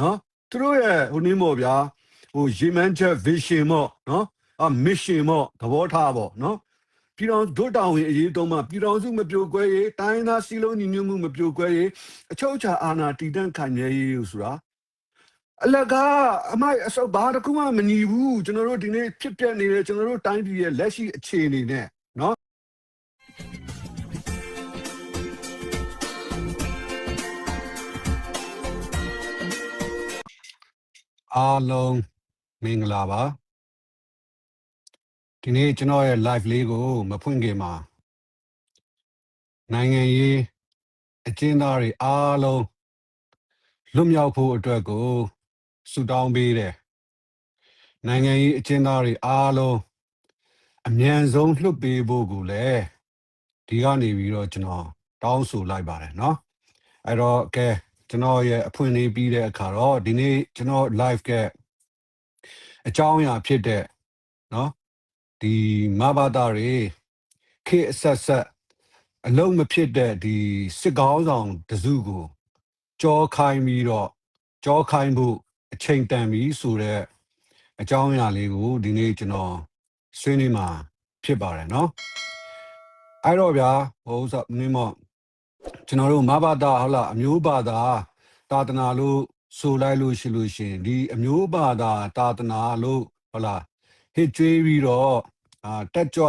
နော်သူတို့ရဲ့ဟိုနည်းမို့ဗျာဟိုရေမန်ချက် vision မို့နော်အ mission မို့သဘောထားပေါ့နော်ပြည်တော်ဒုတောင်ဝင်အရေးတုံးမှာပြည်တော်စုမပြိုကွဲရေးတိုင်းသားစီလုံးညီညွတ်မှုမပြိုကွဲရေးအချုပ်အခြာအာဏာတည်တံ့ခိုင်မြဲရေးဆိုတာအလကားအမိုက်အစောဘာတစ်ခုမှမညီဘူးကျွန်တော်တို့ဒီနေ့ဖြစ်ပျက်နေတဲ့ကျွန်တော်တို့တိုင်းပြည်ရဲ့လက်ရှိအခြေအနေနဲ့ အားလုံးမင်္ဂလာပါဒီနေ့ကျွန်တော်ရဲ့ live လေးကိုမဖွင့်ခင်မှာနိုင်ငံရေးအကျဉ်းသားတွေအားလုံးလွတ်မြောက်ဖို့အတွက်ကိုဆုတောင်းပေးတယ်နိုင်ငံရေးအကျဉ်းသားတွေအားလုံးအမြန်ဆုံးလွတ်ပေးဖို့ကိုလည်းဒီကနေပြီးတော့ကျွန်တော်တောင်းဆိုလိုက်ပါတယ်เนาะအဲ့တော့ကဲ ကျွန်တော်ရဲ့အဖွင့်လေးပြီးတဲ့အခါတော့ဒီနေ့ကျွန်တော် live ကအကြောင်းအရာဖြစ်တဲ့เนาะဒီမဘာသာတွေခေတ်အဆက်ဆက်အလုံးမဖြစ်တဲ့ဒီစစ်ကောင်းဆောင်တစုကိုကြောခိုင်းပြီးတော့ကြောခိုင်းဖို့အချိန်တန်ပြီဆိုတော့အကြောင်းအရာလေးကိုဒီနေ့ကျွန်တော်ဆွေးနွေးမှာဖြစ်ပါတယ်เนาะအဲ့တော့ဗျာဟိုဥစ္စာမင်းမော့ ကျွန်တော်တို့မဘာသာဟုတ်လားအမျိုးဘာသာတာသနာလို့ဆိုလိုက်လို့ရှိလို့ရှရင်ဒီအမျိုးဘာသာတာသနာလို့ဟုတ်လားဟစ်ကြွေးပြီးတော့အာတက်ကြွ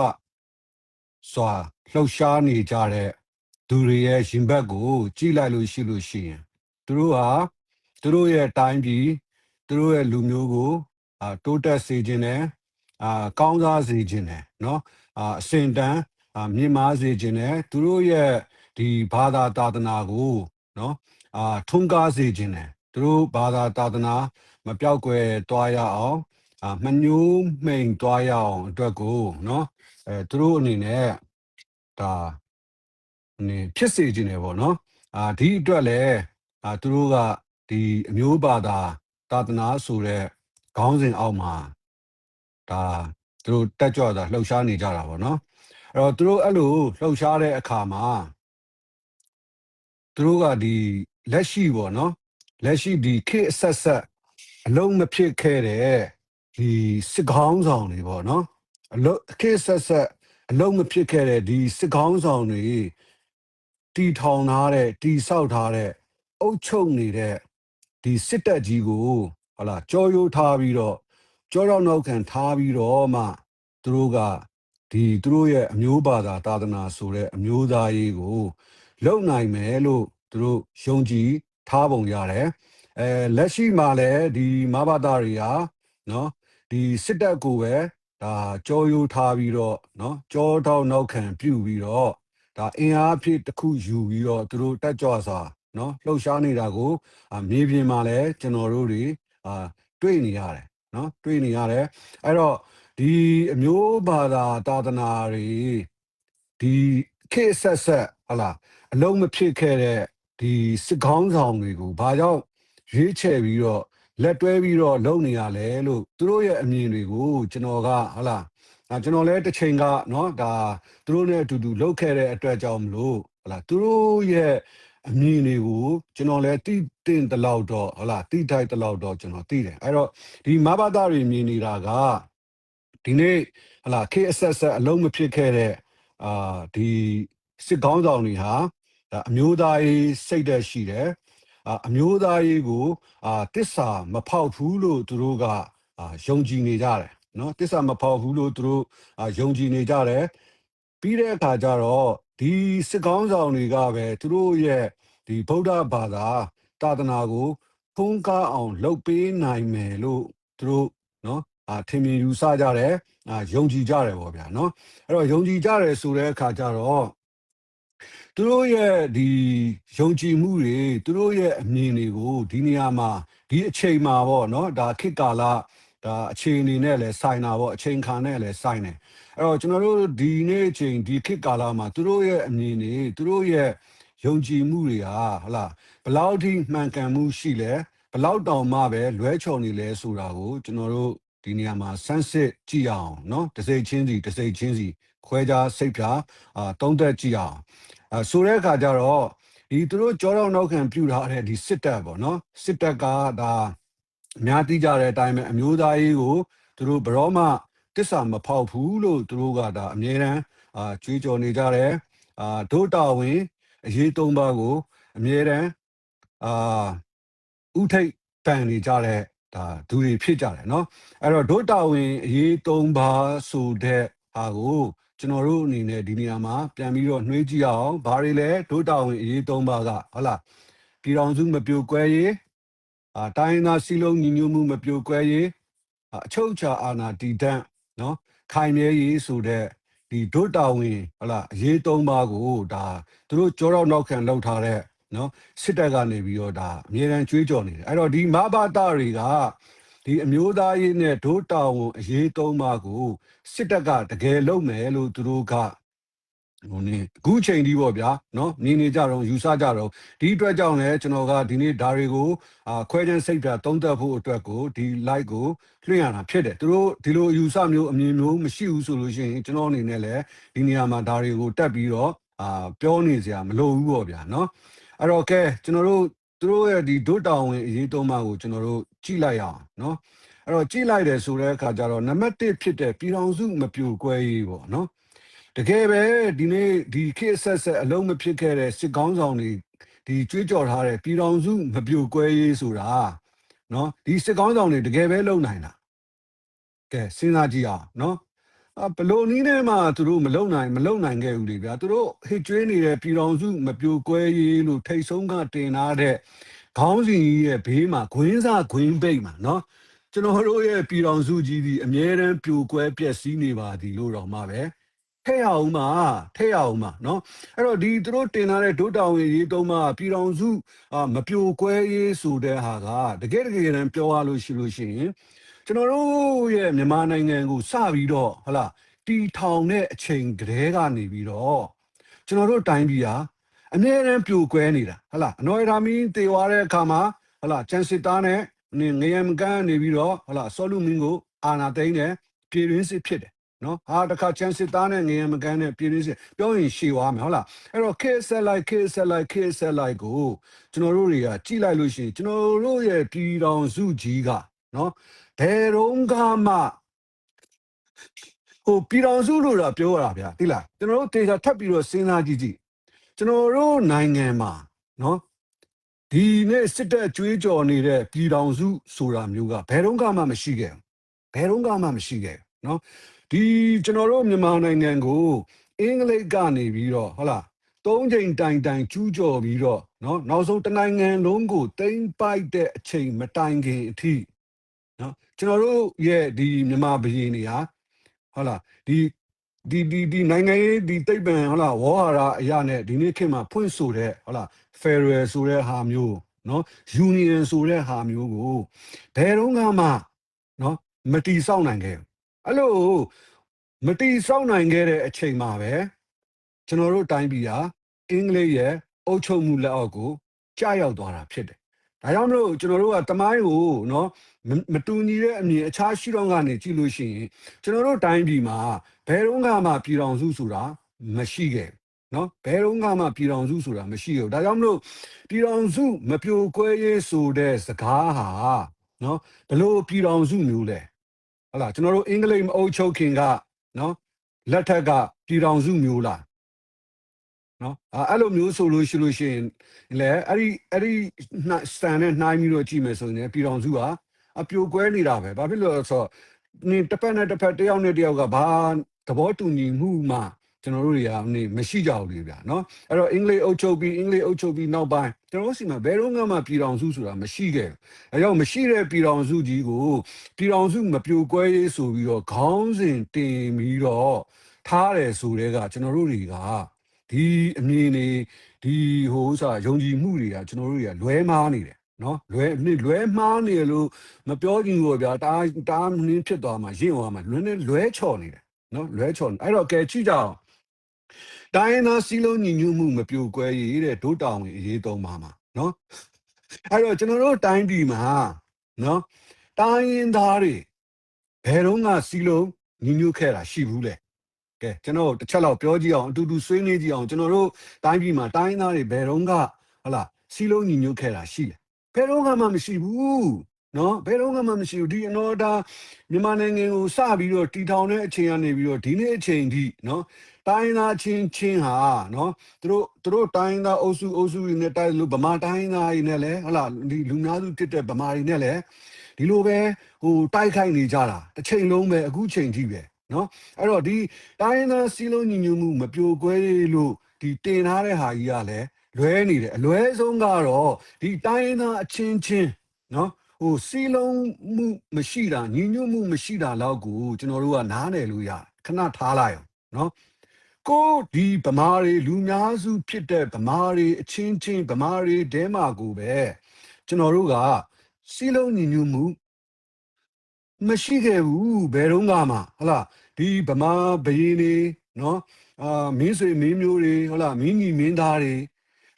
စွာလှုပ်ရှားနေကြတဲ့သူတွေရဲ့ရင်ဘတ်ကို ကြည့်လိုက်လို့ရှိလို့ရှိရင်သူတို့ဟာသူတို့ရဲ့တိုင်းပြည်သူတို့ရဲ့လူမျိုးကိုအာတိုးတက်စေခြင်းနဲ့အာကောင်းစားစေခြင်းနဲ့เนาะအာအစင်တန်းအာမြင့်မားစေခြင်းနဲ့သူတို့ရဲ့ ဒီဘာသာသာသနာကိုနော်အာထွန်းကားစေခြင်းတယ်သူတို့ဘာသာသာသနာမပြောက်ွယ်သွားရအောင်အာမညှိုးမိန်သွားရအောင်အတွက်ကိုနော်အဲသူတို့အနေနဲ့ဒါအနေဖြစ်စေခြင်းတယ်ပေါ့နော်အာဒီအတွက်လည်းအာသူတို့ကဒီအမျိုးဘာသာသာသနာဆိုတဲ့ခေါင်းစဉ်အောက်မှာဒါသူတို့တက်ကြွတာလှုပ်ရှားနေကြတာပေါ့နော်အဲ့တော့သူတို့အဲ့လိုလှုပ်ရှားတဲ့အခါမှာ သူတို့ကဒီလက်ရှိပေါ့နော်လက်ရှိဒီခေတ်အဆက်ဆက်အလုံးမဖြစ်ခဲ့တဲ့ဒီစစ်ခေါင်းဆောင်တွေပေါ့နော်အလုံးခေတ်အဆက်ဆက်အလုံးမဖြစ်ခဲ့တဲ့ဒီစစ်ခေါင်းဆောင်တွေတီထောင်ထားတဲ့တီဆောက်ထားတဲ့အုပ်ချုပ်နေတဲ့ဒီစစ်တပ်ကြီးကိုဟလာကြောရိုးထားပြီးတော့ကြောရောက်နောက်ခံထားပြီးတော့မှသူတို့ကဒီသူတို့ရဲ့အမျိုးဘာသာသာသနာဆိုတဲ့အမျိုးသားရေးကို လုံနိုင်မယ်လို့သူတို့ယုံကြည်ထားပုံရတယ်အဲလက်ရှိမှာလည်းဒီမဘာသာတွေဟာနော်ဒီစစ်တပ်ကိုပဲဒါကြောရိုးထားပြီးတော့နော်ကြောတောက်နောက်ခံပြုတ်ပြီးတော့ဒါအင်အားဖြစ်တစ်ခုယူပြီးတော့သူတို့တက်ကြွစွာနော်လှုပ်ရှားနေတာကိုအာမြေပြင်မှာလည်းကျွန်တော်တို့တွေအာတွေ့နေရတယ်နော်တွေ့နေရတယ်အဲ့တော့ဒီအမျိုးဘာသာသာသနာတွေဒီခေတ်ဆက်ဆက်ဟလာ အလုံးမဖြစ်ခဲ့တဲ့ဒီစစ်ကောင်းဆောင်တွေကိုဘာကြောင့်ရွေးချယ်ပြီးတော့လက်တွဲပြီးတော့လုပ်နေရလဲလို့သူတို့ရဲ့အမြင်တွေကိုကျွန်တော်ကဟလာဒါကျွန်တော်လည်းတစ်ချိန်ကเนาะဒါသူတို့နဲ့အတူတူလုပ်ခဲ့တဲ့အတွက်ကြောင့်မလို့ဟလာသူတို့ရဲ့အမြင်တွေကိုကျွန်တော်လည်းတိတင်တလောက်တော့ဟလာတိထိုက်တလောက်တော့ကျွန်တော်သိတယ်အဲ့တော့ဒီမဘာသာတွေမြင်နေတာကဒီနေ့ဟလာခေအဆက်ဆက်အလုံးမဖြစ်ခဲ့တဲ့အာဒီစစ်ကောင်းဆောင်တွေဟာ ဒါအမျိုးသားရေးစိတ်သက်ရှိတယ်အာအမျိုးသားရေးကိုအာတစ္ဆာမဖောက်ဘူးလို့သူတို့ကအာယုံကြည်နေကြတယ်နော်တစ္ဆာမဖောက်ဘူးလို့သူတို့အာယုံကြည်နေကြတယ်ပြီးတဲ့အခါကျတော့ဒီစစ်ကောင်းဆောင်တွေကပဲသူတို့ရဲ့ဒီဗုဒ္ဓဘာသာသာသနာကိုဖုံးကားအောင် လုပ်ပေးနိုင်မယ်လို့သူတို့နော်အာထင်မြင်ယူဆကြတယ်အာယုံကြည်ကြတယ်ပေါ့ဗျာနော်အဲ့တော့ယုံကြည်ကြတယ်ဆိုတဲ့အခါကျတော့ သူတို့ရဲ့ဒီယုံကြည်မှုတွေသူတို့ရဲ့အမြင်တွေကိုဒီနေရာမှာဒီအချိန်မှာပေါ့နော်ဒါခေတ်ကာလဒါအချိန်အနေနဲ့လည်းဆိုင်တာပေါ့အချိန်ခါနဲ့လည်းဆိုင်တယ်အဲ့တော့ကျွန်တော်တို့ဒီနေ့အချိန်ဒီခေတ်ကာလမှာသူတို့ရဲ့အမြင်တွေသူတို့ရဲ့ယုံကြည်မှုတွေဟာဟလာဘလောက်ထိမှန်ကန်မှုရှိလဲဘလောက်တောင်မှပဲလွဲချော်နေလဲဆိုတာကိုကျွန်တော်တို့ဒီနေရာမှာစမ်းစစ်ကြည့်အောင်เนาะတစ်စိတ်ချင်းစီတစ်စိတ်ချင်းစီခွဲခြားစိတ်ဖြာအာတုံးသက်ကြည့်အောင်အဲ ဆိုတဲ့အခါကျတော့ ဒီသူတို့ကြောတော့နောက်ခံပြုထားတဲ့ဒီစစ်တပ်ပေါ့နော်စစ်တပ်ကဒါအများသိကြတဲ့အတိုင်းပဲအမျိုးသားရေးကိုသူတို့ဘယ်တော့မှတစ္ဆာမဖောက်ဘူးလို့သူတို့ကဒါအမြဲတမ်းအာကြွေးကြော်နေကြတယ်အာဒုတာဝင်အရေးသုံးပါးကိုအမြဲတမ်းအာဥထိတ်ပန်နေကြတဲ့ဒါသူတွေဖြစ်ကြတယ်เนาะအဲ့တော့ဒုတာဝင်အရေးသုံးပါးဆိုတဲ့ဟာကို ကျွန်တော်တို့အနေနဲ့ဒီနေရာမှာပြန်ပြီးတော့နှွေးကြည့်အောင်ဘာတွေလဲဒုတာဝင်အရေး၃ပါးကဟုတ်လားပြည်တော်စုမပြိုကွဲရေးအာတိုင်းသားစီလုံးညီညွတ်မှုမပြိုကွဲရေးအချုပ်အခြာအာဏာတည်တံ့နော်ခိုင်မြဲရေးဆိုတဲ့ဒီဒုတာဝင်ဟုတ်လားအရေး၃ပါးကိုဒါသူတို့ကြောတော့နောက်ခံလောက်ထားတဲ့နော်စစ်တပ်ကနေပြီးတော့ဒါအမြဲတမ်းကြွေးကြော်နေတယ်အဲ့တော့ဒီမဘာတာတွေက ဒီအမျိုးသားရေးနဲ့ဒို့တာဝန်အရေးသုံးပါကိုစစ်တပ်ကတကယ်လုပ်မယ်လို့သူတို့ကဟိုနေအခုချိန်ဒီပေါ့ဗျာနော်နေနေကြတော့ယူဆကြတော့ဒီအတွက်ကြောင့်လည်းကျွန်တော်ကဒီနေ့ဓာရီကိုအာခွဲခြင်းစိတ်ဓာတ်သုံးသပ်ဖို့အတွက်ကိုဒီ live ကိုလွှင့်ရတာဖြစ်တယ်သူတို့ဒီလိုယူဆမျိုးအမြင်မျိုးမရှိဘူးဆိုလို့ရှိရင်ကျွန်တော်အနေနဲ့လည်းဒီနေရာမှာဓာရီကိုတက်ပြီးတော့အာပြောနေစရာမလိုဘူးပေါ့ဗျာနော်အဲ့တော့ကဲကျွန်တော်တို့သူတို့ရဲ့ဒီဒုတောင်ဝင်အရေးသုံးပါကိုကျွန်တော်တို့ ကြည့်လိုက်ရအောင်နော်အဲ့တော့ကြည့်လိုက်တယ်ဆိုတဲ့အခါကျတော့နံပါတ်1ဖြစ်တဲ့ပြည်တော်စုမပြိုကွဲရေးပေါ့နော်တကယ်ပဲဒီနေ့ဒီခေတ်ဆက်ဆက်အလုံးမဖြစ်ခဲ့တဲ့စစ်ကောင်းဆောင်တွေဒီကြွေးကြော်ထားတဲ့ပြည်တော်စုမပြိုကွဲရေးဆိုတာနော်ဒီစစ်ကောင်းဆောင်တွေတကယ်ပဲလုံနိုင်တာကဲစဉ်းစားကြည့်အောင်နော်အဘလို့နီးထဲမှာသူတို့မလုံနိုင်မလုံနိုင်ခဲ့ဘူးလေဗျာသူတို့ဟစ်ကျွေးနေတဲ့ပြည်တော်စုမပြိုကွဲရေးလို့ထိတ်ဆုံးကတင်ထားတဲ့ ခေါင်းစဉ်ကြီးရဲ့ဘေးမှာဂွင်းစားဂွင်းပိတ်မှာเนาะကျွန်တော်တို့ရဲ့ပြည်တော်စုကြီးဒီအမြဲတမ်းပြိုကွဲပျက်စီးနေပါသည်လို့တော့မှာပဲ ထည့်ရအောင်ပါထည့်ရအောင်ပါเนาะအဲ့တော့ဒီသူတို့တင်ထားတဲ့ဒုတောင်ရေးသုံးပါပြည်တော်စုအာမပြိုကွဲရေးဆိုတဲ့ဟာကတကယ်တကယ်တမ်းပြောရလို့ရှိလို့ရှိရင်ကျွန်တော်တို့ရဲ့မြန်မာနိုင်ငံကိုစပြီးတော့ဟလာတီထောင်တဲ့အချိန်ကတည်းကနေပြီးတော့ကျွန်တော်တို့တိုင်းပြည်ဟာ အမြဲတမ်းပြိုကွဲနေတာဟလာအနော်ရာမင်းတေသွားတဲ့အခါမှာဟလာချန်စစ်သားနဲ့နေငရံကန်းနေပြီးတော့ဟလာဆောလူမင်းကိုအာနာသိန်းနဲ့ပြည်ရင်းစစ်ဖြစ်တယ်နော်ဟာတခါချန်စစ်သားနဲ့ငရင်မကန်းနဲ့ပြည်ရင်းစစ်ပြောရင်ရှည်သွားမယ်ဟုတ်လားအဲ့တော့ case set like case set like case set like ကိုကျွန်တော်တို့တွေကကြည့်လိုက်လို့ရှိရင်ကျွန်တော်တို့ရဲ့ပြည်တော်စုကြီးကနော်ဘယ်တော့မှဟိုပြည်တော်စုလို့တော့ပြောရတာဗျာတိလားကျွန်တော်တို့တေချာထပ်ပြီးတော့စဉ်းစားကြည့်ကြည့် ကျွန်တော်တို့နိုင်ငံမှာနော်ဒီနေ့စစ်တပ်ကြွေးကြော်နေတဲ့ပြည်တော်စုဆိုတာမျိုးကဘယ်တော့မှမရှိခဲ့ဘယ်တော့မှမရှိခဲ့နော်ဒီကျွန်တော်တို့မြန်မာနိုင်ငံကိုအင်္ဂလိပ်ကနေပြီးတော့ဟုတ်လားသုံးချိန်တိုင်တိုင်ကျူးကျော်ပြီးတော့နော်နောက်ဆုံးတနိုင်ငံလုံးကိုတိမ့်ပိုက်တဲ့အချိန်မတိုင်ခင်အထိနော်ကျွန်တော်တို့ရဲ့ဒီမြန်မာဘရင်တွေဟာဟုတ်လားဒီ ဒီဒီဒီနိုင်ငံရေးဒီတိတ်ပံဟုတ်လားဝေါ်ဟာရအရာနဲ့ဒီနေ့ခေတ်မှာဖွင့်ဆိုတဲ့ဟုတ်လား federal ဆိုတဲ့ဟာမျိုးနော် union ဆိုတဲ့ဟာမျိုးကိုဘယ်တော့မှနော်မတီးဆောက်နိုင်ခဲ့အဲ့လိုမတီးဆောက်နိုင်ခဲ့တဲ့အချိန်မှာပဲကျွန်တော်တို့တိုင်းပြည်ဟာအင်္ဂလိပ်ရဲ့အုပ်ချုပ်မှုလက်အောက်ကိုကြာရောက်သွားတာဖြစ်တယ်ဒါကြောင့်မလို့ကျွန်တော်တို့ကတမိုင်းကိုနော်မတူညီတဲ့အမြင်အခြားရှိတော့ကနေကြည့်လို့ရှိရင်ကျွန်တော်တို့တိုင်းပြည်မှာ ဘယ်တော့မှပြည်တော်စုဆိုတာမရှိခဲ့ဘူးနော်ဘယ်တော့မှပြည်တော်စုဆိုတာမရှိဘူးဒါကြောင့်မလို့ပြည်တော်စုမပြိုကွဲရေးဆိုတဲ့စကားဟာနော်ဘလို့ပြည်တော်စုမျိုးလဲဟုတ်လားကျွန်တော်တို့အင်္ဂလိပ်မအုပ်ချုပ်ခင်ကနော်လက်ထက်ကပြည်တော်စုမျိုးလားနော်အာအဲ့လိုမျိုးဆိုလို့ရှိလို့ရှိရင်လေအဲ့ဒီအဲ့ဒီစတန်နဲ့နှိုင်းပြီးတော့ကြည့်မယ်ဆိုရင်ပြည်တော်စုကအပြိုကွဲနေတာပဲဘာဖြစ်လို့လဲဆိုတော့ နင်တစ်ဖက်နဲ့တစ်ဖက်တစ်ယောက်နဲ့တစ်ယောက်ကဘာသဘောတူညီမှုမှကျွန်တော်တို့တွေကနေမရှိကြဘူးလေဗျာနော်အဲ့တော့အင်္ဂလိပ်အုပ်ချုပ်ပြီးအင်္ဂလိပ်အုပ်ချုပ်ပြီးနောက်ပိုင်းကျွန်တော်တို့စီမှာဘယ်တော့မှပြည်တော်စုဆိုတာမရှိခဲ့ဘူးအဲကြောင့်မရှိတဲ့ပြည်တော်စုကြီးကိုပြည်တော်စုမပြိုကွဲရေးဆိုပြီးတော့ခေါင်းစဉ်တင်ပြီးတော့ထားတယ်ဆိုတဲ့ကကျွန်တော်တို့တွေကဒီအမြင်တွေဒီဟိုဥစားယုံကြည်မှုတွေကကျွန်တော်တို့တွေကလွဲမားနေတယ် နော်လွဲလွဲမှားနေလို့မပြောကြည့်ဘူးဗျာတားတားနင်းဖြစ်သွားမှာရင့်သွားမှာလွဲနဲ့လွဲချော်နေတယ်နော်လွဲချော်နေအဲ့တော့ကဲကြည့်ကြအောင်တိုင်းရင်းသားစီးလုံးညီညွတ်မှုမပြိုကွဲရေးတဲ့ဒုတောင်ဝင်အရေးသုံးပါမှာနော်အဲ့တော့ကျွန်တော်တို့တိုင်းပြည်မှာနော်တိုင်းရင်းသားတွေဘယ်တော့မှစီးလုံးညီညွတ်ခဲ့တာရှိဘူးလေကဲကျွန်တော်တစ်ချက်လောက်ပြောကြည့်အောင်အတူတူဆွေးနွေးကြည့်အောင်ကျွန်တော်တို့တိုင်းပြည်မှာတိုင်းရင်းသားတွေဘယ်တော့မှဟုတ်လားစီလုံးညီညွတ်ခဲ့တာရှိတယ် ဘယ်တော့မှမရှိဘူးနော်ဘယ်တော့မှမရှိဘူးဒီအနော်ဒါမြန်မာနိုင်ငံကိုစပြီးတော့တီထောင်တဲ့အချိန်ကနေပြီးတော့ဒီနေ့အချိန်ထိနော်တိုင်းသားချင်းချင်းဟာနော်သူတို့သူတို့တိုင်းသားအုပ်စုအုပ်စုတွေနဲ့တိုက်လို့ဗမာတိုင်းသားတွေနဲ့လည်းဟုတ်လားဒီလူများစုတစ်တဲ့ဗမာတွေနဲ့လည်းဒီလိုပဲဟိုတိုက်ခိုက်နေကြတာတစ်ချိန်လုံးပဲအခုချိန်ထိပဲနော်အဲ့တော့ဒီတိုင်းသားစီလုံးညီညွတ်မှုမပြိုကွဲလို့ဒီတင်ထားတဲ့ဟာကြီးကလည်း လွဲနေတယ်အလွဲဆုံးကတော့ဒီတိုင်းသားအချင်းချင်းနော်ဟိုစီလုံးမှုမရှိတာညီညွတ်မှုမရှိတာလောက်ကိုကျွန်တော်တို့ကနားနယ်လို့ရခဏထားလိုက်အောင်နော်ကိုဒီဗမာတွေလူများစုဖြစ်တဲ့ဗမာတွေအချင်းချင်းဗမာတွေတဲမာကိုပဲကျွန်တော်တို့ကစီလုံးညီညွတ်မှုမရှိခဲ့ဘူးဘယ်တော့မှမဟုတ်လားဒီဗမာဘရင်တွေနော်အာမင်းဆွေမင်းမျိုးတွေဟုတ်လားမင်းကြီးမင်းသားတွေ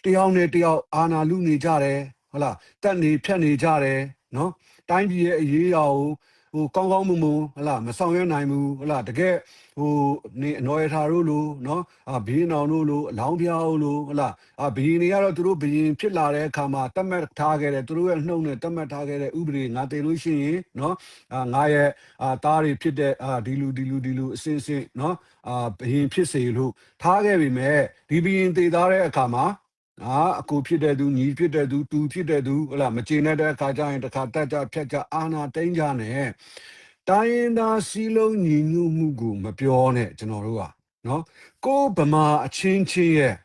တယောက်နဲ့တယောက်အာနာလူနေကြတယ်ဟုတ်လားတက်နေဖြတ်နေကြတယ်နော်တိုင်းပြည်ရဲ့အရေးအရာကိုဟိုကောင်းကောင်းမွန်မွန်ဟုတ်လားမဆောင်ရွက်နိုင်ဘူးဟုတ်လားတကယ်ဟိုနေအနော်ရထားတို့လိုနော်အာဘီရင်အောင်တို့လိုအလောင်းပြားတို့လိုဟုတ်လားအာဘီရင်တွေကတော့သူတို့ဘီရင်ဖြစ်လာတဲ့အခါမှာတတ်မှတ်ထားခဲ့တယ်သူတို့ရဲ့နှုတ်နဲ့တတ်မှတ်ထားခဲ့တဲ့ဥပဒေငါတည်လို့ရှိရင်နော်အာငါရဲ့အာသားတွေဖြစ်တဲ့အာဒီလူဒီလူဒီလူအစင်းစင်းနော်အာဘီရင်ဖြစ်စေလို့ထားခဲ့ပြီမဲ့ဒီဘီရင်တည်သားတဲ့အခါမှာ အာအကိုဖြစ်တဲ့သူညီဖြစ်တဲ့သူတူဖြစ်တဲ့သူဟုတ်လားမကျေနပ်တဲ့အခါကျရင်တစ်ခါတက်ကြဖြတ်ကြအာနာတိန်ကြနဲ့တိုင်းရင်းသားစီလုံးညီညွတ်မှုကိုမပြောနဲ့ကျွန်တော်တို့ကနော်ကိုယ်ဗမာအချင်းချင်းရဲ့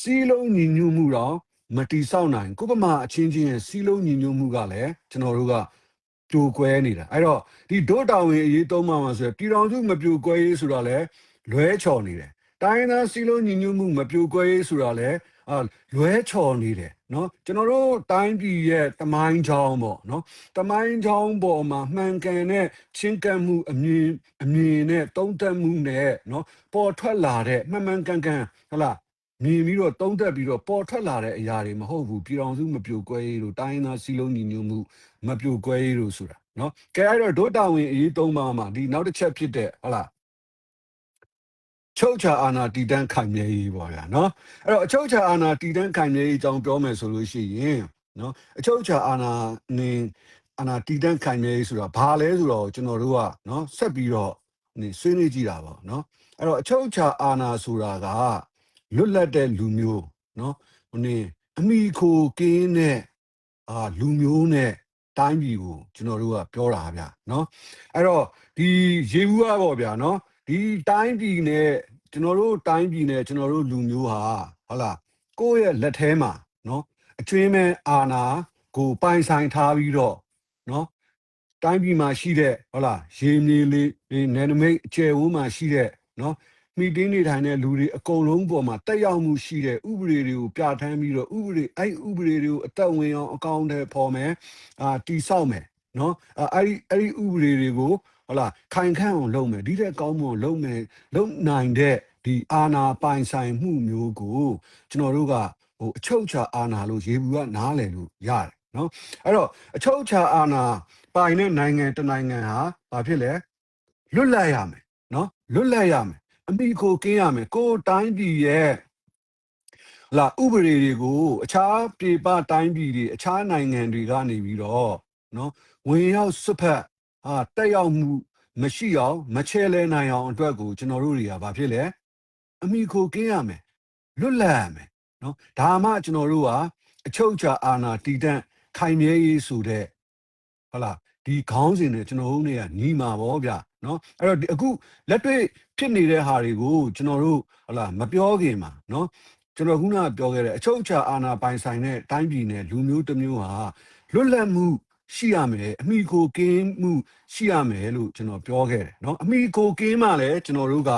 စီလုံးညီညွတ်မှုတော့မတိဆောက်နိုင်ကိုယ်ဗမာအချင်းချင်းရဲ့စီလုံးညီညွတ်မှုကလည်းကျွန်တော်တို့ကပြိုကွဲနေတာအဲ့တော့ဒီဒို့တောင်ဝင်အရေးသုံးပါမှာဆိုရယ်ပြည်တော်စုမပြိုကွဲရေးဆိုတာလဲလွဲချော်နေတယ်တိုင်းရင်းသားစီလုံးညီညွတ်မှုမပြိုကွဲရေးဆိုတာလဲအာ လွဲချော်နေတယ်နော်ကျွန်တော်တို့တိုင်းပြည်ရဲ့တမိုင်းချောင်းပေါ့နော်တမိုင်းချောင်းပေါ်မှာမှန်ကန်တဲ့ချင်းကပ်မှုအမြင်အမြင်နဲ့တုံးတက်မှုနဲ့နော်ပေါ်ထွက်လာတဲ့မှန်မှန်ကန်ကန်ဟလားမြင်ပြီးတော့တုံးတက်ပြီးတော့ပေါ်ထွက်လာတဲ့အရာတွေမဟုတ်ဘူးပြည်တော်စုမပြိုကွဲရေးတို့တိုင်းသားစီလုံးညီညွတ်မှုမပြိုကွဲရေးတို့ဆိုတာနော်ကဲအဲ့တော့ဒုတာဝင်အရေးသုံးပါးမှာဒီနောက်တစ်ချက်ဖြစ်တဲ့ဟလား ချုပ်ချာအာဏာတည်တံ့ခိုင်မြဲရေးပေါ့ဗျာနော်အဲ့တော့အချုပ်ချာအာဏာတည်တံ့ခိုင်မြဲရေးအကြောင်းပြောမယ်ဆိုလို့ရှိရင်နော်အချုပ်ချာအာဏာနေအာဏာတည်တံ့ခိုင်မြဲရေးဆိုတာဘာလဲဆိုတော့ကျွန်တော်တို့ကနော်ဆက်ပြီးတော့နေဆွေးနွေးကြည့်တာပေါ့နော်အဲ့တော့အချုပ်ချာအာဏာဆိုတာကလွတ်လပ်တဲ့လူမျိုးနော်ဟိုနေအမိခိုကင်းတဲ့အာလူမျိုးနဲ့တိုင်းပြည်ကိုကျွန်တော်တို့ကပြောတာဗျာနော်အဲ့တော့ဒီရေဘူးကပေါ့ဗျာနော်ဒီတိုင်းပြည်နဲ့ ကျွန်တော်တို့တိုင်းပြည်နဲ့ကျွန်တော်တို့လူမျိုးဟာဟုတ်လားကိုယ့်ရဲ့လက်ထဲမှာနော်အကျွင်းမဲ့အာဏာကိုပိုင်ဆိုင်ထားပြီးတော့နော်တိုင်းပြည်မှာရှိတဲ့ဟုတ်လားရေမြေလေးနယ်နိမိတ်အကျယ်ဝန်းမှာရှိတဲ့နော်မိတင်းနေထိုင်တဲ့လူတွေအကုန်လုံးပေါ်မှာတက်ရောက်မှုရှိတဲ့ဥပဒေတွေကိုပြဋ္ဌာန်းပြီးတော့ဥပဒေအဲ့ဥပဒေတွေကိုအသက်ဝင်အောင်အကောင့်တွေပေါ်မယ်အာတိဆောက်မယ်နော်အဲ့အဲ့ဒီဥပဒေတွေကို ဟုတ်လားခိုင်ခန့်အောင်လုပ်မယ်ဒီတဲ့ကောင်းမွန်လုပ်မယ်လုပ်နိုင်တဲ့ဒီအာနာပိုင်ဆိုင်မှုမျိုးကိုကျွန်တော်တို့ကဟိုအချုပ်ချာအာနာလို့ရေဘူးကနားလည်လို့ရတယ်နော်အဲ့တော့အချုပ်ချာအာနာပိုင်တဲ့နိုင်ငံတစ်နိုင်ငံဟာဘာဖြစ်လဲလွတ်လပ်ရမယ်နော်လွတ်လပ်ရမယ်အမိကိုကင်းရမယ်ကိုယ်တိုင်းပြည်ရဲ့လာဥပဒေတွေကိုအခြားပြည်ပတိုင်းပြည်တွေအခြားနိုင်ငံတွေကနေပြီးတော့နော်ဝင်ရောက်စွတ်ဖက် ဟာတက်ရောက်မှုမရှိအောင်မချဲလဲနိုင်အောင်အတွက်ကိုကျွန်တော်တို့တွေကဘာဖြစ်လဲအမိခိုကင်းရမယ်လွတ်လပ်ရမယ်နော်ဒါမှကျွန်တော်တို့ကအချုပ်ချာအာဏာတည်တံ့ခိုင်မြဲရေးဆိုတဲ့ဟုတ်လားဒီခေါင်းစဉ်နဲ့ကျွန်တော်တို့တွေကညီမှာပေါ့ဗျနော်အဲ့တော့ဒီအခုလက်တွေ့ဖြစ်နေတဲ့ဟာတွေကိုကျွန်တော်တို့ဟုတ်လားမပြောခင်မှာနော်ကျွန်တော်ခုနကပြောခဲ့တဲ့အချုပ်ချာအာဏာပိုင်ဆိုင်တဲ့တိုင်းပြည်နဲ့လူမျိုးတစ်မျိုးဟာလွတ်လပ်မှု ရှိရမယ်အမိကိုကင်းမှုရှိရမယ်လို့ကျွန်တော်ပြောခဲ့တယ်เนาะအမိကိုကင်းမှလည်းကျွန်တော်တို့က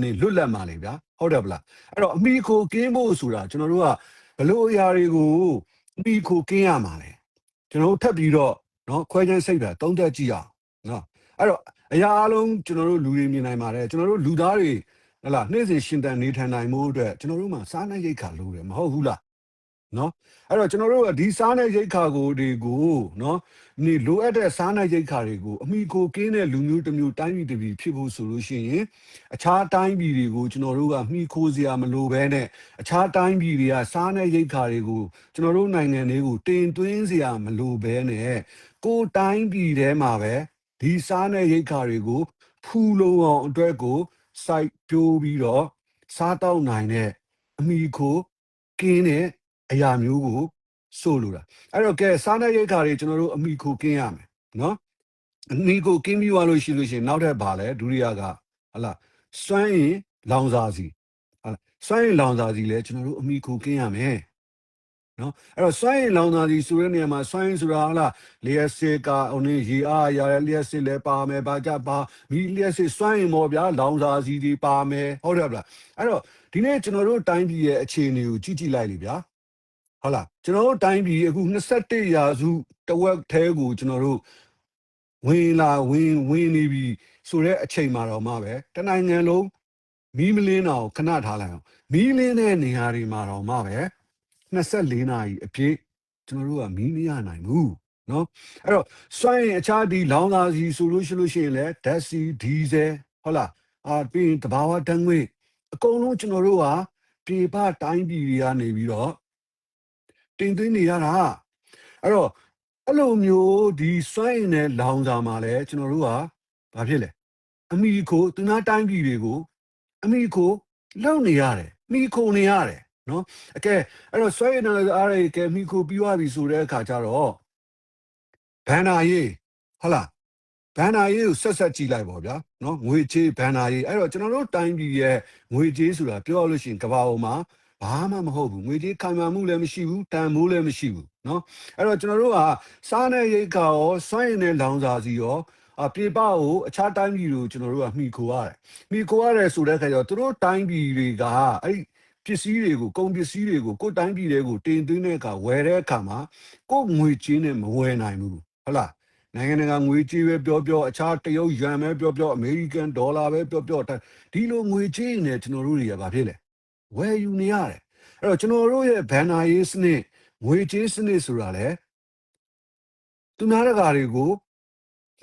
နေလွတ်လပ်မှလေဗျာဟုတ်တယ်ဗလားအဲ့တော့အမိကိုကင်းဖို့ဆိုတာကျွန်တော်တို့ကဘလို့အရာတွေကိုအမိကိုကင်းရမှာလေကျွန်တော်တို့ထပ်ပြီးတော့เนาะခွဲခြမ်းစိတ်ဓာတ်တုံးသက်ကြည့်အောင်เนาะအဲ့တော့အရာအလုံးကျွန်တော်တို့လူတွေမြင်နိုင်ပါတယ်ကျွန်တော်တို့လူသားတွေဟလာနေ့စဉ်ရှင်တန်နေထိုင်နိုင်မှုအတွက်ကျွန်တော်တို့မှာစားနပ်ရိက္ခာလိုတယ်မဟုတ်ဘူးလား နော်အဲ့တော့ကျွန်တော်တို့ကဒီစားနဲ့ရိတ်ခါကိုတွေကိုနော်နေလိုအပ်တဲ့စားနဲ့ရိတ်ခါတွေကိုအမိကိုကင်းတဲ့လူမျိုးတစ်မျိုးတိုင်းပြည်တစ်ပြည်ဖြစ်ဖို့ဆိုလို့ရှိရင်အခြားတိုင်းပြည်တွေကိုကျွန်တော်တို့ကမိခိုးစရာမလိုဘဲနဲ့အခြားတိုင်းပြည်တွေကစားနဲ့ရိတ်ခါတွေကိုကျွန်တော်တို့နိုင်ငံတွေကိုတင်သွင်းစရာမလိုဘဲနဲ့ကိုယ်တိုင်းပြည်ထဲမှာပဲဒီစားနဲ့ရိတ်ခါတွေကိုဖူလုံအောင်အတွက်ကိုစိုက်ပျိုးပြီးတော့စားတောက်နိုင်တဲ့အမိကိုကင်းတဲ့ အရာမျိုးကိုဆိုလိုတာအဲ့တော့ကဲစားတဲ့ရိတ်ခါတွေကျွန်တော်တို့အမိကိုကင်းရမယ်နော်အမိကိုကင်းပြီးသွားလို့ရှိလို့ရှိရင်နောက်ထပ်ပါလဲဒုတိယကဟလာစွမ်းရင်လောင်စာစီဟလာစွမ်းရင်လောင်စာစီလဲကျွန်တော်တို့အမိကိုကင်းရမယ်နော်အဲ့တော့စွမ်းရင်လောင်စာစီဆိုတဲ့နေရာမှာစွမ်းရင်ဆိုတာဟလာလျှက်စစ်ကဟိုနေရေအားရလျှက်စစ်လဲပါမယ်ဘာကြပါမိလျှက်စစ်စွမ်းရင်ပေါ့ဗျာလောင်စာစီတွေပါမယ်ဟုတ်တယ်ဗလားအဲ့တော့ဒီနေ့ကျွန်တော်တို့တိုင်းပြည်ရဲ့အခြေအနေကိုကြည့်ကြည့်လိုက်လေဗျာ ဟုတ်လားကျွန်တော်တို့တိုင်းပြည်အခု21ရာစုတဝက်သေးကိုကျွန်တော်တို့ဝင်လာဝင်ဝင်နေပြီဆိုတဲ့အချိန်မှာတော့မှပဲတနိုင်ငံလုံးမီးမလင်းအောင်ခဏထားလိုက်အောင်မီးလင်းတဲ့နေရာတွေမှာတော့မှပဲ24နာရီအပြည့်ကျွန်တော်တို့ကမီးမရနိုင်ဘူးနော်အဲ့တော့စွန့်ရင်အခြားဒီလောင်စာစီဆိုလို့ရှိလို့ရှိရင်လည်းဓာတ်စီဒီဇယ်ဟုတ်လားအာပြီးရင်တဘာဝဓာတ်ငွေ့အကုန်လုံးကျွန်တော်တို့ကပြည်ပတိုင်းပြည်တွေကနေပြီးတော့ တင်သွင်းနေရတာအဲ့တော့အဲ့လိုမျိုးဒီစွန့်ရင်နဲ့လောင်စာမှာလည်းကျွန်တော်တို့ကဘာဖြစ်လဲအမိကိုသူနာတိုင်းပြည်တွေကိုအမိကိုလုံနေရတယ်မိခိုနေရတယ်နော်အကဲအဲ့တော့စွန့်ရင်နဲ့အားရကဲမိကိုပြီးသွားပြီဆိုတဲ့အခါကျတော့ဘန်နာရေးဟုတ်လားဘန်နာရေးကိုဆက်ဆက်ကြည့်လိုက်ပါဗျာနော်ငွေချေးဘန်နာရေးအဲ့တော့ကျွန်တော်တို့တိုင်းပြည်ရဲ့ငွေချေးဆိုတာပြောရလို့ရှိရင်ကမ္ဘာပေါ်မှာ ဘာမှမဟုတ်ဘူးငွေကြေးခိုင်မာမှုလည်းမရှိဘူးတန်မိုးလည်းမရှိဘူးเนาะအဲ့တော့ကျွန်တော်တို့ကစားနဲ့ရိတ်ခါရောစွန့်ရင်နဲ့လောင်စာစီရောအပြေပကိုအခြားတိုင်းပြည်တွေကိုကျွန်တော်တို့ကမှီခိုရတယ်မှီခိုရတယ်ဆိုတဲ့အခါကျတော့သူတို့တိုင်းပြည်တွေကအဲ့ပစ္စည်းတွေကိုကုန်ပစ္စည်းတွေကိုကိုယ်တိုင်းပြည်တွေကိုတင်သွင်းတဲ့အခါဝယ်တဲ့အခါမှာကိုယ်ငွေချင်းနဲ့မဝယ်နိုင်ဘူးဟုတ်လားနိုင်ငံတကာငွေကြေးပဲပြောပြောအခြားတရုတ်ယွမ်ပဲပြောပြောအမေရိကန်ဒေါ်လာပဲပြောပြောဒီလိုငွေကြေးနဲ့ကျွန်တော်တို့တွေကဘာဖြစ်လဲ ဝယ်ယူနေရတယ်အဲ့တော့ကျွန်တော်တို့ရဲ့ဘန်နာရေးစနစ်ငွေကြေးစနစ်ဆိုတာလေသူများတကာတွေကို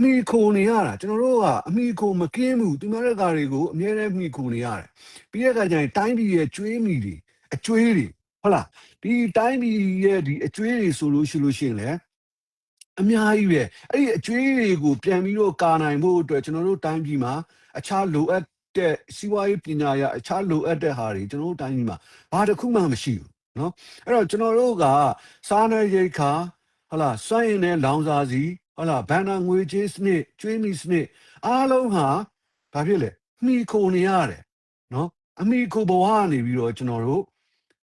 မှီခိုနေရတာကျွန်တော်တို့ကအမှီခိုမကင်းဘူးသူများတကာတွေကိုအမြဲတမ်းမှီခိုနေရတယ်ပြီးတဲ့အခါကျရင်တိုင်းပြည်ရဲ့ကျွေးမိတွေအကျွေးတွေဟုတ်လားဒီတိုင်းပြည်ရဲ့ဒီအကျွေးတွေဆိုလို့ရှိလို့ရှိရင်လေအများကြီးပဲအဲ့ဒီအကျွေးတွေကိုပြန်ပြီးတော့ကာနိုင်ဖို့အတွက်ကျွန်တော်တို့တိုင်းပြည်မှာအခြားလိုအပ် တဲ့စီးပွားရေးပညာရအခြားလိုအပ်တဲ့ဟာတွေကျွန်တော်တို့တိုင်းပြည်မှာဘာတစ်ခုမှမရှိဘူးเนาะအဲ့တော့ကျွန်တော်တို့ကစားနေရိတ်ခါဟုတ်လားစွန့်ရင်နဲ့လောင်စာစီဟုတ်လားဘန်နာငွေကြေးစနစ်ကျွေးမိစနစ်အားလုံးဟာဘာဖြစ်လဲမှီခိုနေရတယ်เนาะအမိခိုဘဝကနေပြီးတော့ကျွန်တော်တို့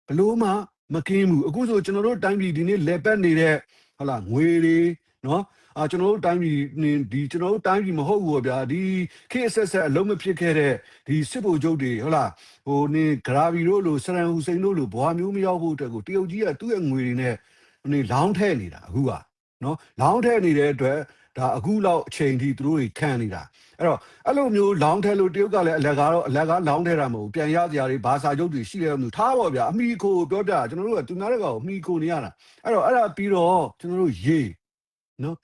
ဘလို့မှမကင်းဘူးအခုဆိုကျွန်တော်တို့တိုင်းပြည်ဒီနေ့လက်ပတ်နေတဲ့ဟုတ်လားငွေတွေเนาะ အာကျွန်တော်တို့တိုင်းပြည်နေဒီကျွန်တော်တို့တိုင်းပြည်မဟုတ်ဘူးဗျာဒီခေတ်ဆက်ဆက်အလုံးမဖြစ်ခဲ့တဲ့ဒီစစ်ဗိုလ်ချုပ်တွေဟုတ်လားဟိုနေဂရာဗီတို့လိုဆရန်ဟူစိန်တို့လိုဘွာမျိုးမရောက်ဖို့အတွက်ကိုတရုတ်ကြီးကသူ့ရဲ့ငွေတွေနဲ့နေလောင်းထဲနေတာအခုကနော်လောင်းထဲနေတဲ့အတွက်ဒါအခုလောက်အချိန်ထိသူတို့တွေခံနေတာအဲ့တော့အဲ့လိုမျိုးလောင်းထဲလို့တရုတ်ကလည်းအလက်ကားတော့အလက်ကားလောင်းထဲတာမဟုတ်ဘူးပြန်ရစရာတွေဘာစာချုပ်တွေရှိတယ်လို့ထားပါဗျာအမိခိုပြောပြကျွန်တော်တို့ကသူများတွေကကိုအမိခိုနေရတာအဲ့တော့အဲ့ဒါပြီးတော့ကျွန်တော်တို့ရေးနော်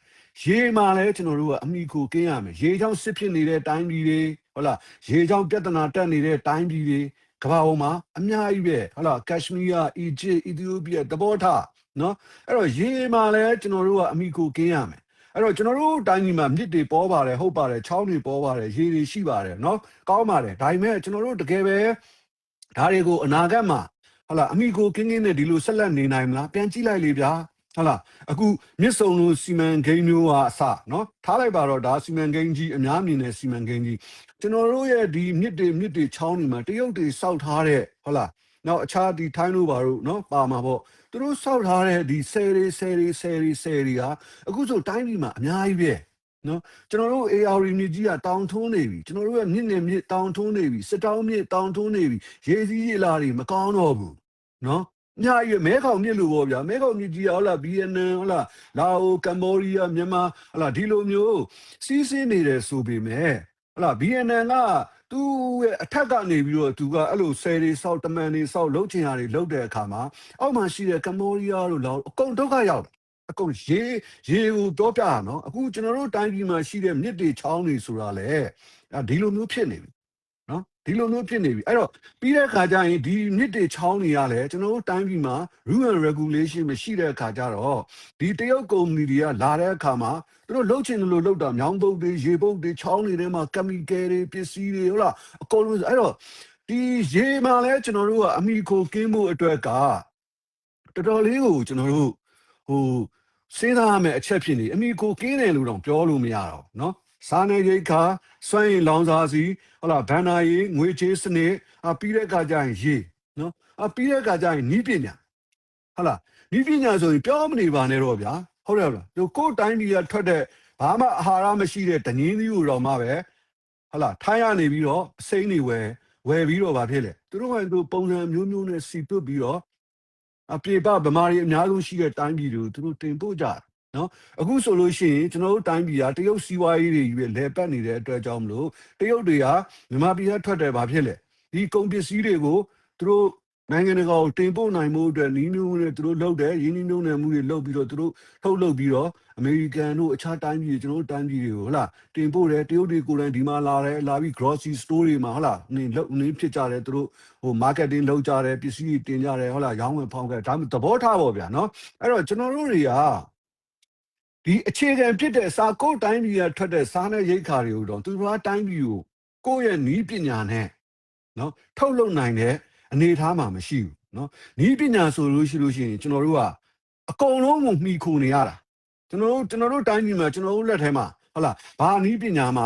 ရေမှာလည်းကျွန်တော်တို့ကအမိကိုကင်းရမယ်ရေချောင်းစစ်ဖြစ်နေတဲ့တိုင်းပြည်တွေဟုတ်လားရေချောင်းပြဿနာတက်နေတဲ့တိုင်းပြည်တွေကမ္ဘာပေါ်မှာအများကြီးပဲဟုတ်လားကက်ရှမီးယားအီဂျစ်အီသီယိုးပီးယားတဘောထားနော်အဲ့တော့ရေမှာလည်းကျွန်တော်တို့ကအမိကိုကင်းရမယ်အဲ့တော့ကျွန်တော်တို့တိုင်းပြည်မှာမြစ်တွေပေါ်ပါတယ်ဟုတ်ပါတယ်ချောင်းတွေပေါ်ပါတယ်ရေတွေရှိပါတယ်နော်ကောင်းပါတယ်ဒါပေမဲ့ကျွန်တော်တို့တကယ်ပဲဒါတွေကိုအနာဂတ်မှာဟုတ်လားအမိကိုကင်းကင်းနဲ့ဒီလိုဆက်လက်နေနိုင်မလားပြန်ကြည့်လိုက်လေဗျာ ဟုတ်လားအခုမြစ်စုံလိုစီမံကိန်းမျိုးဟာအစနော်ထားလိုက်ပါတော့ဒါစီမံကိန်းကြီးအများမြင်တဲ့စီမံကိန်းကြီးကျွန်တော်တို့ရဲ့ဒီမြစ်တွေမြစ်တွေချောင်းတွေမှာတရုတ်တွေစောက်ထားတဲ့ဟုတ်လားနောက်အခြားဒီထိုင်းလိုပါတို့နော်ပါမှာပေါ့သူတို့စောက်ထားတဲ့ဒီဆယ်ရီဆယ်ရီဆယ်ရီဆယ်ရီဟာအခုဆိုတိုင်းပြည်မှာအများကြီးပဲနော်ကျွန်တော်တို့ AR မြစ်ကြီးကတောင်ထုံးနေပြီကျွန်တော်တို့ရဲ့မြစ်နယ်မြစ်တောင်ထုံးနေပြီစစ်တောင်းမြစ်တောင်ထုံးနေပြီရေစည်းရေလာတွေမကောင်းတော့ဘူးနော် အများကြီးပဲမဲခေါင်မြစ်လို့ပေါ့ဗျာမဲခေါင်မြစ်ကြီးဟုတ်လား BNN ဟုတ်လားလာအိုကမ္ဘောဒီးယားမြန်မာဟုတ်လားဒီလိုမျိုးစီးစင်းနေတယ်ဆိုပေမဲ့ဟုတ်လား BNN ကသူရဲ့အထက်ကနေပြီးတော့သူကအဲ့လိုဆယ်တွေစောက်တမန်တွေစောက်လှုပ်ချင်တာတွေလှုပ်တဲ့အခါမှာအောက်မှာရှိတဲ့ကမ္ဘောဒီးယားတို့လောက်အကုန်ဒုက္ခရောက်တယ်အကုန်ရေရေကိုတောပြရနော်အခုကျွန်တော်တို့တိုင်းပြည်မှာရှိတဲ့မြစ်တွေချောင်းတွေဆိုတာလေအဲဒီလိုမျိုးဖြစ်နေပြီ နော်ဒီလိုမျိုးဖြစ်နေပြီအဲ့တော့ပြီးတဲ့အခါကျရင်ဒီမြစ်တွေချောင်းတွေရလဲကျွန်တော်တို့တိုင်းပြည်မှာ rule and regulation မရှိတဲ့အခါကျတော့ဒီတရုတ်ကုမ္ပဏီတွေကလာတဲ့အခါမှာသူတို့လှုပ်ချင်တယ်လို့လှုပ်တာမြောင်းပုတ်တွေရေပုတ်တွေချောင်းတွေထဲမှာကက်မီကယ်တွေပစ္စည်းတွေဟုတ်လားအကုန်လုံးအဲ့တော့ဒီရေမှာလဲကျွန်တော်တို့ကအမိခိုကင်းမှုအတွက်ကတော်တော်လေးကိုကျွန်တော်တို့ဟိုစဉ်းစားရမယ့်အချက်ဖြစ်နေအမိကိုကင်းတယ်လို့တော့ပြောလို့မရတော့ဘူးเนาะ စားနေရိတ်ခါစွန့်ရင်လောင်စာစီဟုတ်လားဘန်နာရီငွေချေးစနစ်အပြီးတဲ့အခါကျရင်ရေနော်အပြီးတဲ့အခါကျရင်နီးပညာဟုတ်လားနီးပညာဆိုရင်ပြောမနေပါနဲ့တော့ဗျာဟုတ်တယ်ဟုတ်လားဒီကိုယ်တိုင်းပြည်ကထွက်တဲ့ဘာမှအာဟာရမရှိတဲ့တငင်းသီးကိုတော့မှပဲဟုတ်လားထိုင်းရနေပြီးတော့အစိမ့်တွေဝယ်ဝယ်ပြီးတော့ဗာဖြစ်လေသူတို့ကသူပုံစံမျိုးမျိုးနဲ့စီတွတ်ပြီးတော့အပြေပဗမာရီအများဆုံးရှိတဲ့တိုင်းပြည်တွေကိုသူတို့တင်ပို့ကြတယ် နော်အခုဆိုလို့ရှိရင်ကျွန်တော်တို့တိုင်းပြည်ကတရုတ်စီးပွားရေးတွေကြီးပဲလဲပတ်နေတဲ့အတွက်ကြောင့်မလို့တရုတ်တွေကမြန်မာပြည်ကထွက်တယ်ဗာဖြစ်လေဒီကုန်ပစ္စည်းတွေကိုသူတို့နိုင်ငံတကာကိုတင်ပို့နိုင်မှုအတွက်နီးနူးနဲ့သူတို့လုပ်တယ်ရင်းနှီးနှုန်းနယ်မှုတွေလုပ်ပြီးတော့သူတို့ထုတ်လုပ်ပြီးတော့အမေရိကန်တို့အခြားတိုင်းပြည်ကျွန်တော်တို့တိုင်းပြည်တွေကိုဟုတ်လားတင်ပို့တယ်တရုတ်တွေကိုယ်တိုင်ဒီမှာလာတယ်လာပြီး grocery store တွေမှာဟုတ်လားနင်းလုပ်နင်းဖြစ်ကြတယ်သူတို့ဟို marketing လုပ်ကြတယ်ပစ္စည်းတွေတင်ကြတယ်ဟုတ်လားရောင်းဝယ်ဖောင်းခဲ့ဒါမှသဘောထားပါဗျာနော်အဲ့တော့ကျွန်တော်တို့တွေက ဒီအခြေခံဖြစ်တဲ့စာကုတ်တိုင်းပြည်ကထွက်တဲ့စားနဲ့ရိတ်ခါတွေကိုတော့သူတို့ကတိုင်းပြည်ကိုကိုယ့်ရဲ့နီးပညာနဲ့နော်ထုတ်လုပ်နိုင်တဲ့အနေအထားမှာမရှိဘူးနော်နီးပညာဆိုလို့ရှိလို့ရှိရင်ကျွန်တော်တို့ကအကုန်လုံးကိုမှီခိုနေရတာကျွန်တော်တို့ကျွန်တော်တို့တိုင်းပြည်မှာကျွန်တော်တို့လက်ထဲမှာဟုတ်လားဘာနီးပညာမှ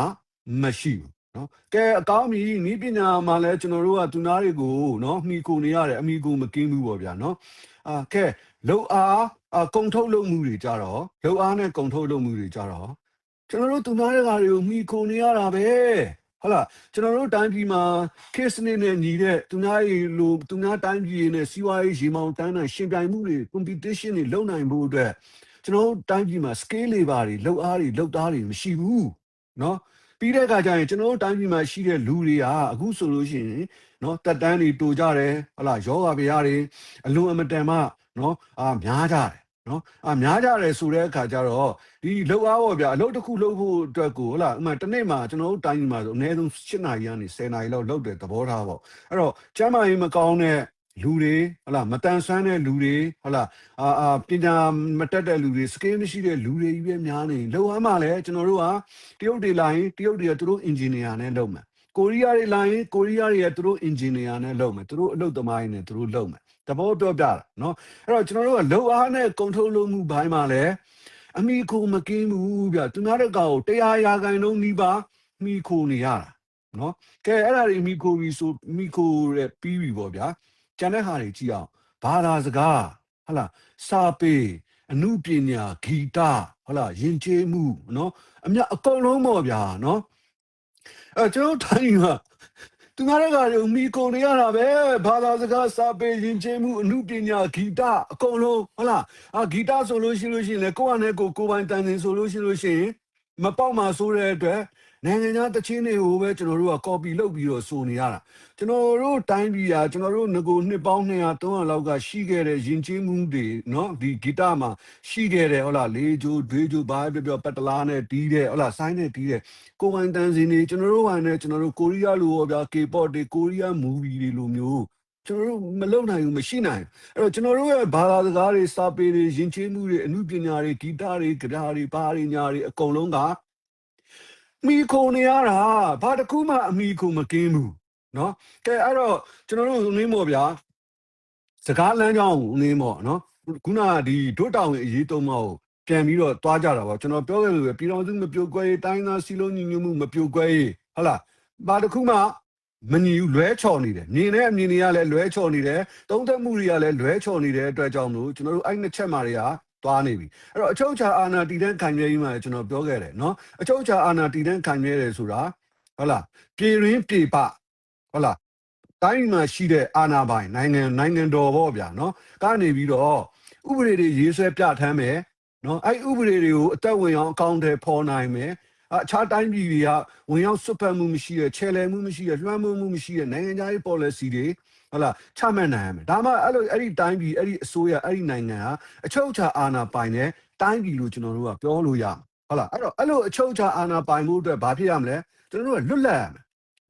မရှိဘူးနော်ကဲအကောင်းပြီနီးပညာမှာလဲကျွန်တော်တို့ကသူနာတွေကိုနော်မှီခိုနေရတယ်အမိကိုမကင်းဘူးပေါ့ဗျာနော် အာကဲလုံအားအကုံထုတ်လုပ်မှုတွေကြတော့လုံအားနဲ့ကုံထုတ်လုပ်မှုတွေကြတော့ကျွန်တော်တို့သူနာတွေကတွေကိုမှီခိုနေရတာပဲဟုတ်လားကျွန်တော်တို့တိုင်းပြည်မှာ case နဲ့နဲ့ညီတဲ့သူများရေလိုသူများတိုင်းပြည်နဲ့စီးပွားရေးရေမောင်တန်းတန်းရှင်ပြိုင်မှုတွေ competition တွေလုပ်နိုင်ဖို့အတွက်ကျွန်တော်တို့တိုင်းပြည်မှာ scale labor တွေလောက်အားတွေလောက်သားတွေမရှိဘူးเนาะ ပြီးတဲ့အခါကျရင်ကျွန်တော်တို့တိုင်းပြည်မှာရှိတဲ့လူတွေကအခုဆိုလို့ရှိရင်နော်တက်တန်းတွေတူကြတယ်ဟလာယောဂဗျာတွေအလုံးအမတန်မှနော်အာများကြတယ်နော်အာများကြတယ်ဆိုတဲ့အခါကျတော့ဒီလောက်အားပေါ့ဗျာအလုပ်တစ်ခုလုပ်ဖို့အတွက်ကိုဟလာအမှတနေ့မှာကျွန်တော်တို့တိုင်းပြည်မှာဆိုအနည်းဆုံး၈နာရီကနေ10နာရီလောက်လုပ်တယ်သဘောထားပေါ့အဲ့တော့ကျန်းမာရေးမကောင်းတဲ့ လူတွေဟုတ်လားမတန်ဆွမ်းတဲ့လူတွေဟုတ်လားအာအာပညာမတက်တဲ့လူတွေစကေးမရှိတဲ့လူတွေကြီးပဲများနေလောက်အားမှလည်းကျွန်တော်တို့ကတရုတ်တွေလာရင်တရုတ်တွေကသူတို့အင်ဂျင်နီယာနဲ့လုပ်မယ်ကိုရီးယားတွေလာရင်ကိုရီးယားတွေကသူတို့အင်ဂျင်နီယာနဲ့လုပ်မယ်သူတို့အလုပ်သမားတွေနဲ့သူတို့လုပ်မယ်တဘောပြောပြတာနော်အဲ့တော့ကျွန်တော်တို့ကလုံအားနဲ့ကွန်ထရိုးလုပ်မှုဘိုင်းမှာလည်းအမိခိုမကင်းဘူးဗျသူများတကောင်တရားရာခိုင်နှုန်းနီးပါမိခိုနေရတာနော်ကဲအဲ့ဒါတွေမိခိုပြီးဆိုမိခိုရဲ့ပြီးပြီပေါ့ဗျာ ကျန်တဲ့ဟာတွေကြည့်အောင်ဘာသာစကားဟလာစာပေအမှုပညာဂီတဟလာယဉ်ကျေးမှုနော်အမြအကုန်လုံးပေါ့ဗျာနော်အဲကျွန်တော်တိုင်းကသူများတွေကလည်းမိကုန်နေရတာပဲဘာသာစကားစာပေယဉ်ကျေးမှုအမှုပညာဂီတအကုန်လုံးဟုတ်လားအာဂီတဆိုလို့ရှိလို့ရှိရင်လေကိုယ့်အနေကိုကိုယ်ပိုင်တန်တင်ဆိုလို့ရှိလို့ရှိရင်မပေါက်မှာဆိုတဲ့အတွက် နိုင်ငံခြားတချင်းတွေကိုပဲကျွန်တော်တို့က copy လုပ်ပြီးတော့ဆိုနေရတာကျွန်တော်တို့တိုင်းပြည်ကကျွန်တော်တို့ငကိုနှစ်ပေါင်း200 300လောက်ကရှိခဲ့တဲ့ယဉ်ကျေးမှုတွေเนาะဒီဂီတမှာရှိခဲ့တဲ့ဟုတ်လားလေးဂျိုဒွေးဂျိုဘာပဲပြောပတ်တလားနဲ့တီးတဲ့ဟုတ်လားဆိုင်းနဲ့တီးတဲ့ကိုဝန်တန်စင်တွေကျွန်တော်တို့ဝိုင်းနဲ့ကျွန်တော်တို့ကိုရီးယားလိုရောဗျာ K-pop တွေကိုရီးယား movie တွေလိုမျိုးကျွန်တော်တို့မလုပ်နိုင်ဘူးမရှိနိုင်အဲ့တော့ကျွန်တော်တို့ရဲ့ဘာသာစကားတွေစာပေတွေယဉ်ကျေးမှုတွေအမှုပညာတွေဂီတတွေကြပြားတွေဘာတွေညာတွေအကုန်လုံးက မိခုံနေရတာဘာတစ်ခုမှအမိခုံမကင်းဘူးเนาะကဲအဲ့တော့ကျွန်တော်တို့နင်းမော်ဗျာစကားလမ်းကြောင်းနင်းမော်เนาะခုနကဒီဒုတောင်ရဲ့အရေးသုံးပါးကိုပြန်ပြီးတော့တွားကြတာပေါ့ကျွန်တော်ပြောခဲ့လို့ပဲပြည်တော်စုမပြိုကွဲရေးတိုင်းသားစီလုံးညီညွတ်မှုမပြိုကွဲရေးဟုတ်လားဘာတစ်ခုမှမညီဘူးလွဲချော်နေတယ်မြင်တဲ့အမြင်တွေကလည်းလွဲချော်နေတယ်သုံးသက်မှုတွေကလည်းလွဲချော်နေတဲ့အတွက်ကြောင့်မလို့ကျွန်တော်တို့အဲ့နှစ်ချက်မှာတွေက သွားနေပြီအဲ့တော့အချုပ်အခြာအာဏာတည်တဲ့ခံရရေးမှာကျွန်တော်ပြောခဲ့တယ်နော်အချုပ်အခြာအာဏာတည်တဲ့ခံရရဲဆိုတာဟုတ်လားပြည်ရင်းပြည်ပဟုတ်လားတိုင်းမှာရှိတဲ့အာဏာပိုင်နိုင်ငံနိုင်ငံတော်ပေါ့ဗျာနော်ကနေပြီးတော့ဥပဒေတွေရေးဆွဲပြဋ္ဌာန်းမယ်နော်အဲ့ဥပဒေတွေကိုအသက်ဝင်အောင်အကောင့်တွေပေါ်နိုင်မယ်အခြားတိုင်းပြည်တွေကဝင်ရောက်စွတ်ဖက်မှုမရှိတဲ့ချဲလဲမှုမရှိတဲ့လွှမ်းမိုးမှုမရှိတဲ့နိုင်ငံခြားရေး policy တွေ ဟုတ်လားချမှတ်နိုင်ရမယ်ဒါမှအဲ့လိုအဲ့ဒီတိုင်းပြည်အဲ့ဒီအစိုးရအဲ့ဒီနိုင်ငံဟာအချုပ်အခြာအာဏာပိုင်တဲ့တိုင်းပြည်လို့ကျွန်တော်တို့ကပြောလို့ရမယ်ဟုတ်လားအဲ့တော့အဲ့လိုအချုပ်အခြာအာဏာပိုင်မှုအတွက်ဘာဖြစ်ရမလဲကျွန်တော်တို့ကလွတ်လပ်ရမယ်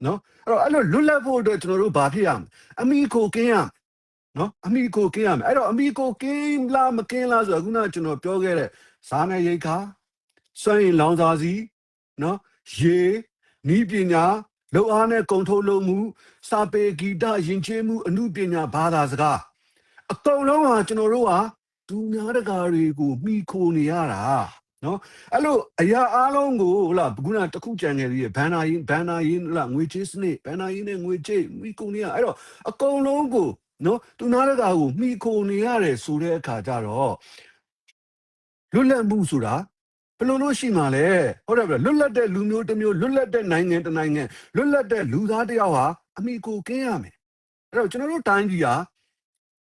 နော်အဲ့တော့အဲ့လိုလွတ်လပ်ဖို့အတွက်ကျွန်တော်တို့ဘာဖြစ်ရမလဲအမိကိုကင်းရမယ်နော်အမိကိုကင်းရမယ်အဲ့တော့အမိကိုကင်းလားမကင်းလားဆိုတော့ခုနကကျွန်တော်ပြောခဲ့တဲ့ဇာနယ်ရိတ်ခါစွန့်ရင်လောင်စာစီနော်ရေနီးပညာ လုံအားနဲ့ကုံထုတ်လုပ်မှုစာပေဂီတယဉ်ကျေးမှုအမှုပညာဘာသာစကားအကုန်လုံးဟာကျွန်တော်တို့ဟာသူများတကာတွေကိုမိခိုနေရတာနော်အဲ့လိုအရာအားလုံးကိုဟလာခုနတစ်ခုကြံခဲ့ပြီးဘန်နာရင်ဘန်နာရင်ဟလာငွေချေးစနစ်ဘန်နာရင်နဲ့ငွေချေးမိခိုနေရအဲ့တော့အကုန်လုံးကိုနော်သူနာတကာကိုမိခိုနေရတယ်ဆိုတဲ့အခါကျတော့လွတ်လပ်မှုဆိုတာ ဘယ်လိုလို့ရှိမှလဲဟုတ်တယ်ဗျလွတ်လပ်တဲ့လူမျိုးတစ်မျိုးလွတ်လပ်တဲ့နိုင်ငံတစ်နိုင်ငံလွတ်လပ်တဲ့လူသားတစ်ယောက်ဟာအမိကိုကင်းရမယ်အဲ့တော့ကျွန်တော်တို့တိုင်းပြည်ဟာ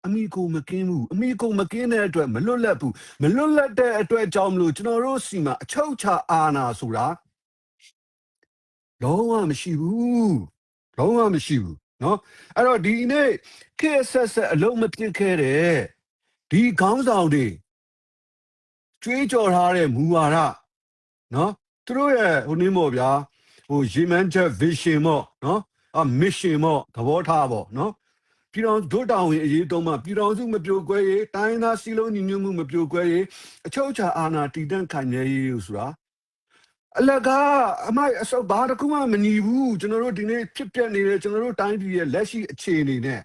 အမိကိုမကင်းဘူးအမိကိုမကင်းတဲ့အတွက်မလွတ်လပ်ဘူးမလွတ်လပ်တဲ့အတွက်ကြောင့်မလို့ကျွန်တော်တို့စီမှာအချုပ်ချာအာဏာဆိုတာလုံးဝမရှိဘူးလုံးဝမရှိဘူးเนาะအဲ့တော့ဒီနေ့ခေတ်ဆက်ဆက်အလုံးမပြစ်ခဲ့တဲ့ဒီခေါင်းဆောင်တွေ ကြွေးကြော်ထားတဲ့မူဝါဒနော်သူတို့ရဲ့ဟိုနည်းမို့ဗျာဟိုရေမန်းချက် vision ပေါ့နော်အ mission ပေါ့သဘောထားပေါ့နော်ပြည်တော်ဒုတောင်ဝင်အရေးတုံးမှာပြည်တော်စုမပြိုကွဲရေးတိုင်းသားစီလုံးညီညွတ်မှုမပြိုကွဲရေးအချုပ်အခြာအာဏာတည်တံ့ခိုင်မြဲရေးဆိုတာအလကားအမိုက်အစောဘာတစ်ခုမှမညီဘူးကျွန်တော်တို့ဒီနေ့ဖြစ်ပျက်နေတဲ့ကျွန်တော်တို့တိုင်းပြည်ရဲ့လက်ရှိအခြေအနေနဲ့